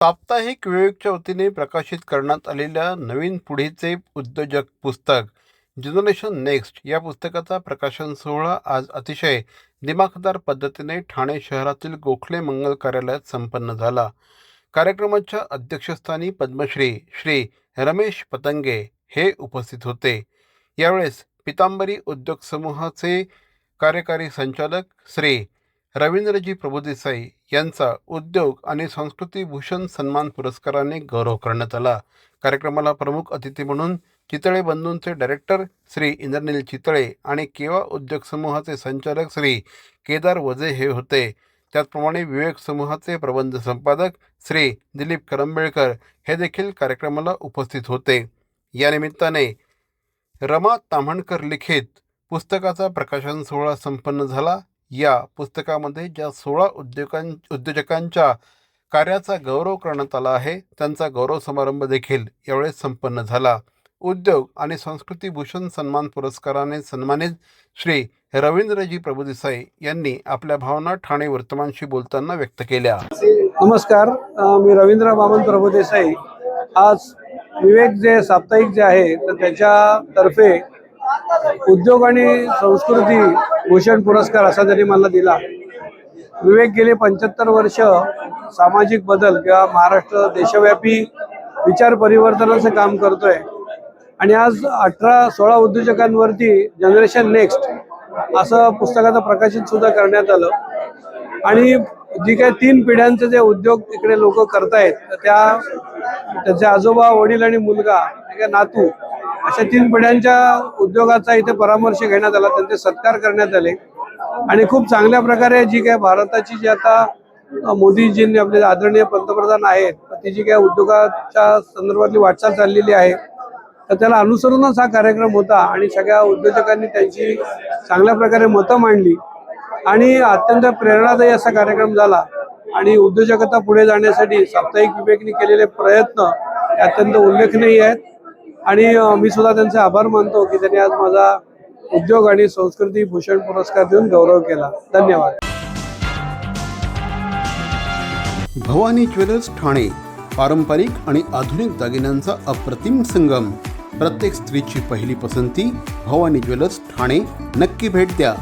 साप्ताहिक विवेकच्या वतीने प्रकाशित करण्यात आलेल्या नवीन पुढीचे उद्योजक पुस्तक जनरेशन नेक्स्ट या पुस्तकाचा प्रकाशन सोहळा आज अतिशय दिमाखदार पद्धतीने ठाणे शहरातील गोखले मंगल कार्यालयात संपन्न झाला. कार्यक्रमाच्या अध्यक्षस्थानी पद्मश्री श्री रमेश पतंगे हे उपस्थित होते. यावेळेस पितांबरी उद्योग समूहाचे कार्यकारी संचालक श्री रवींद्रजी प्रभुदेसाई यांचा उद्योग आणि संस्कृती भूषण सन्मान पुरस्काराने गौरव करण्यात आला. कार्यक्रमाला प्रमुख अतिथी म्हणून चितळे बंधूंचे डायरेक्टर श्री इंद्रनील चितळे आणि केवा उद्योग समूहाचे संचालक श्री केदार वजे हे होते. त्याचप्रमाणे विवेक समूहाचे प्रबंध संपादक श्री दिलीप करंबेळकर हे देखील कार्यक्रमाला उपस्थित होते. या निमित्ताने रमा ताम्हणकर लिखित पुस्तकाचा प्रकाशन सोहळा संपन्न झाला. या पुस्तकामध्ये ज्या सोळा उद्योगां उद्योजकांच्या कार्याचा गौरव करण्यात आला आहे त्यांचा गौरव समारंभ देखील यावेळेस संपन्न झाला. उद्योग आणि संस्कृती भूषण सन्मान पुरस्काराने सन्मानित श्री रवींद्रजी प्रभुदेसाई यांनी आपल्या भावना ठाणे वर्तमानशी बोलताना व्यक्त केल्या. नमस्कार मी रवींद्र बामन प्रभुदेसाई आज विवेक जे साप्ताहिक जे आहे तर त्याच्यातर्फे उद्योग आणि संस्कृती भूषण पुरस्कार असा त्यांनी मला दिला. विवेक गेले पंच्याहत्तर वर्ष सामाजिक बदल किंवा महाराष्ट्र देशव्यापी विचार परिवर्तनाचं काम करतोय. आणि आज अठरा सोळा उद्योजकांवरती जनरेशन नेक्स्ट असं पुस्तकाचं प्रकाशित सुद्धा करण्यात आलं. आणि जी काही तीन पिढ्यांचे जे उद्योग इकडे लोक करतायत तर त्या त्यांचे आजोबा वडील आणि मुलगा नातू अशा तीन पिढ्यांच्या उद्योगाचा इथे परामर्श घेण्यात आला त्यांचे सत्कार करण्यात आले. आणि खूप चांगल्या प्रकारे जी काय भारताची जी आता मोदीजींनी आपले आदरणीय पंतप्रधान आहेत ती जी काय उद्योगाच्या संदर्भातली वाटचाल चाललेली आहे तर त्याला अनुसरूनच हा कार्यक्रम होता आणि सगळ्या उद्योजकांनी त्यांची चांगल्या प्रकारे मतं मांडली. आणि अत्यंत प्रेरणादायी असा कार्यक्रम झाला आणि उद्योजकता पुढे जाण्यासाठी साप्ताहिक विवेकने केलेले प्रयत्न हे अत्यंत उल्लेखनीय आहेत. आणि मी सुद्धा त्यांचे आभार मानतो की त्यांनी आज माझा उद्योग आणि संस्कृती भूषण पुरस्कार देऊन गौरव केला. धन्यवाद. भवानी ज्वेलर्स ठाणे पारंपरिक आणि आधुनिक दागिन्यांचा अप्रतिम संगम. प्रत्येक स्त्रीची पहिली पसंती भवानी ज्वेलर्स ठाणे. नक्की भेट द्या.